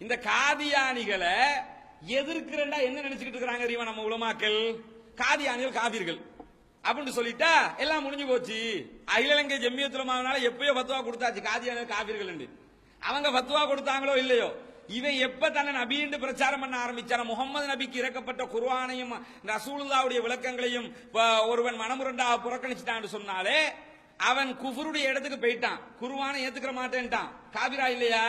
இந்த காதியானிகளை எதிர்க்கிறண்டா என்ன நினைச்சுக்கிட்டு இருக்கிறாங்க தெரியுமா நம்ம உலமாக்கள்? காதியானிகள் காவிர்கள் அப்படின்னு சொல்லிட்டா எல்லாம் முடிஞ்சு போச்சு. அகில இலங்கை ஜெமியத்துலமாவனால எப்பயோ பத்துவா கொடுத்தாச்சு காதியானிகள் காபீர்கள் அவங்க பத்துவா கொடுத்தாங்களோ இல்லையோ? இவன் எப்ப தன்னை நபின்னு பிரச்சாரம் பண்ண ஆரம்பிச்சான? முகமது நபிக்கு இறக்கப்பட்ட குர்வானையும் ரசூலுல்லாவுடைய விளக்கங்களையும் ஒருவன் மனமுரண்டா புறக்கணிச்சிட்டான்னு சொன்னாலே அவன் குஃபருடைய இடத்துக்கு போயிட்டான். குருவானை ஏத்துக்கிற மாட்டேன்ட்டான். காபிரா இல்லையா?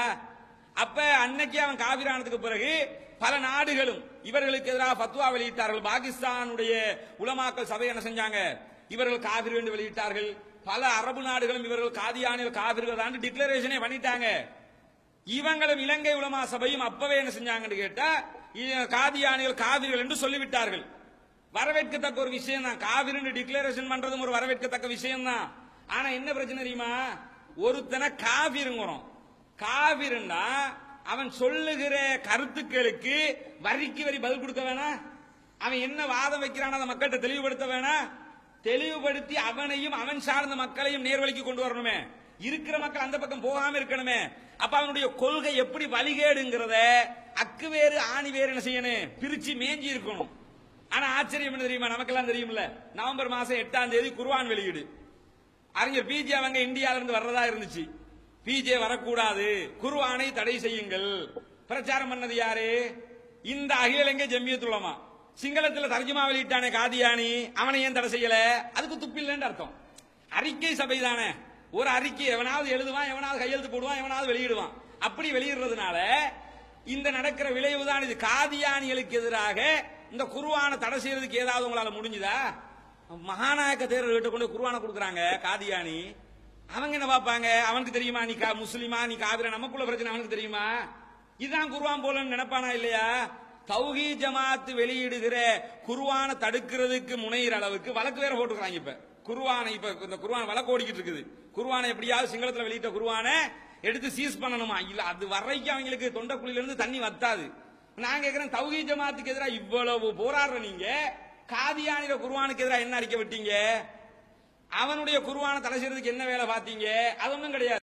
அப்ப அன்னைக்கு அவன் காபிரானதுக்கு பிறகு பல நாடுகளும் இவர்களுக்கு எதிராக பத்வா வெளியிட்டார்கள். பாகிஸ்தானுடைய உலமாக்கல் சபை என்ன செஞ்சாங்க? இவர்கள் காவிரி என்று வெளியிட்டார்கள். பல அரபு நாடுகளும் இவர்கள் காதியானிகள் காவிர்கள் தான் டிக்ளரேஷனே பண்ணிட்டாங்க. இவங்களும் இலங்கை உலமா சபையும் அப்பவே என்ன செஞ்சாங்கன்னு கேட்டா இ- காதியானிகள் காவிர்கள் என்று சொல்லிவிட்டார்கள். வரவேற்கத்தக்க ஒரு விஷயம் தான் காவிரின்னு டிக்ளரேஷன் பண்றதும் ஒரு வரவேற்கத்தக்க விஷயம் தான் ஆனா என்ன பிரச்சனை தெரியுமா? ஒருத்தனை காவிருங்கிறோம். காவிருன்னா அவன் சொல்லுகிற கருத்துக்களுக்கு வரிக்கு வரி பதில் கொடுக்க வேணாம் அவன் என்ன வாதம் வைக்கிறான் அதை மக்கள்கிட்ட தெளிவுபடுத்த வேணாம் தெளிவுபடுத்தி அவனையும் அவன் சார்ந்த மக்களையும் நேர்வழிக்கு கொண்டு வரணுமே. இருக்கிற மக்கள் அந்த பக்கம் போகாம இருக்கணுமே. அப்ப அவனுடைய கொள்கை எப்படி வழிகேடுங்கிறத அக்கு வேறு ஆணி வேறு என்ன செய்யணும்? பிரிச்சு மேஞ்சி இருக்கணும். ஆனா ஆச்சரியம் என்ன தெரியுமா? நமக்கெல்லாம் தெரியும்ல. நவம்பர் மாசம் எட்டாம் தேதி குர்ஆன் வெளியீடு. அறிஞர் பிஜே அவங்க இந்தியால இருந்து வர்றதா இருந்துச்சு. பிஜே வரக்கூடாது. குர்ஆனை தடை செய்யுங்கள். பிரச்சாரம் பண்ணது யாரு? இந்த அகில இலங்கை ஜம்மியத்துலமா சிங்களத்தில் தர்ஜுமா வெளியிட்டானே காதியானி. அவனை ஏன் தடை செய்யல? அதுக்கு துப்பில்லைன்னு அர்த்தம். அறிக்கை சபை தானே. ஒரு அறிக்கை எவனாவது எழுதுவான் எவனாவது கையெழுத்து போடுவான் எவனாவது வெளியிடுவான். அப்படி வெளியிடுறதுனால இந்த நடக்கிற விளைவு தான் இது. காதியானிகளுக்கு எதிராக இந்த குருவானை தடை செய்யறதுக்கு ஏதாவது உங்களால முடிஞ்சுதா? மகாநாயக்க தேர்தல் கிட்ட கொண்டு குருவானை கொடுக்குறாங்க காதியானி. அவங்க என்ன பார்ப்பாங்க? அவனுக்கு தெரியுமா? நீ கா- முஸ்லிமா நீ காவிர நமக்குள்ள பிரச்சனை அவனுக்கு தெரியுமா? இதுதான் குருவான் போலன்னு நினைப்பானா இல்லையா? தௌஹி ஜமாத்து வெளியிடுகிற குருவானை தடுக்கிறதுக்கு முனைகிற அளவுக்கு வழக்கு வேற போட்டுக்கிறாங்க இப்ப. குருவானை இப்ப இந்த குருவான் வழக்கு ஓடிக்கிட்டு இருக்குது. குருவானை எப்படியாவது சிங்களத்துல வெளியிட்ட குருவானை எடுத்து சீஸ் பண்ணணுமா? இல்ல அது வரைக்கும் அவங்களுக்கு தொண்டைக்குழியில இருந்து தண்ணி வத்தாது. நான் கேக்குறேன் தௌஹி ஜமாத்துக்கு எதிராக இவ்வளவு போராடுற நீங்க? காதியானில குருவானுக்கு எதிராக என்ன அறிக்கை விட்டீங்க? அவனுடைய குருவான தலை செய்யறதுக்கு என்ன வேலை பார்த்தீங்க? அது ஒன்றும் கிடையாது.